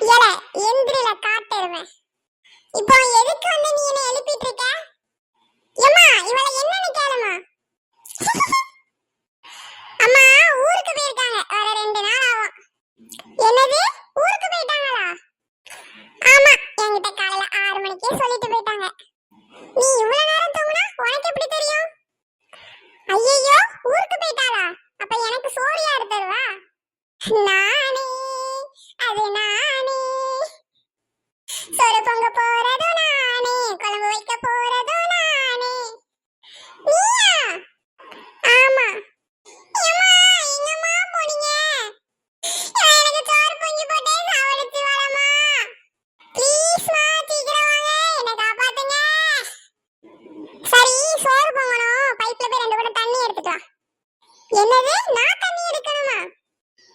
ஏல எந்திரில காட்டுறேன் இப்போ எதுக்கு வந்து நீ என்ன எழுப்பிட்டு இருக்க ஏமா இவள என்னன்னு கேளுமா? அம்மா ஊருக்கு போயிருக்காங்க. வர ரெண்டு நாள் ஆகும். என்னது? ஊருக்கு போயிட்டாங்களா? ஆமா என்கிட்ட காலையில ஆறு மணிக்கே சொல்லிட்டு போயிட்டாங்க. நீ இவ்வளவு நேரம் தூங்குனா உனக்கு எப்படி தெரியும்? ஐயோ ஊருக்கு போயிட்டாளா? அப்ப எனக்கு சோழியா இருந்ததுவா நான் என்னது? நான் தண்ணி எடுக்கணுமா?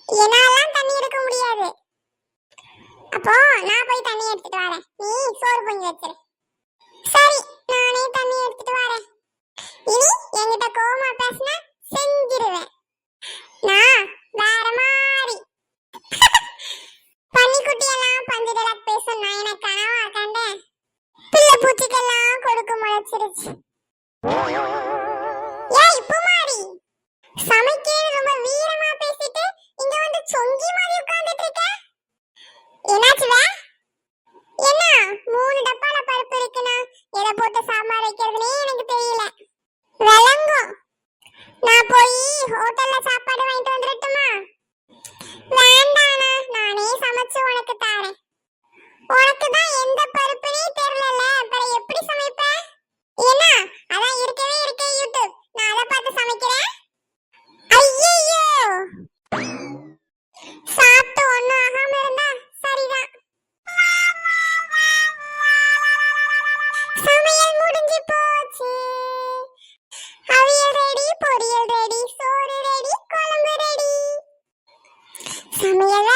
என்னாலாம் தண்ணி எடுக்க முடியாது. அப்போ நான் போய் தண்ணி எடுத்துட்டு வரேன். நீ சோறு பொங்கி வச்சிரு. சரி நானே தண்ணி எடுத்துட்டு வரேன். இனி என்கிட்ட கோமா பேசினா செஞ்சிருவேன். நான் வேற மாதிரி. பன்னிக்குட்டியெல்லாம் எல்லாம் பேசும் நான் எனக்கு கனவா கண்டேன். பிள்ளை பூச்சிக்கெல்லாம் கொடுக்க முளைச்சிருச்சு. சமைக்கிறது ரொம்ப வீரமா பேசிட்டு இங்க வந்து சொங்கி மாதிரி உட்கார்ந்துட்டு இருக்க? என்னாச்சு வே? என்ன? மூணு டப்பால பருப்பு இருக்குனா எதை போட்டு சாம்பார் வைக்கிறதுனே எனக்கு தெரியல. விளங்கும். நான் போய் ஹோட்டல்ல சாப்பாடு வாங்கிட்டு வந்துடட்டுமா சமையல்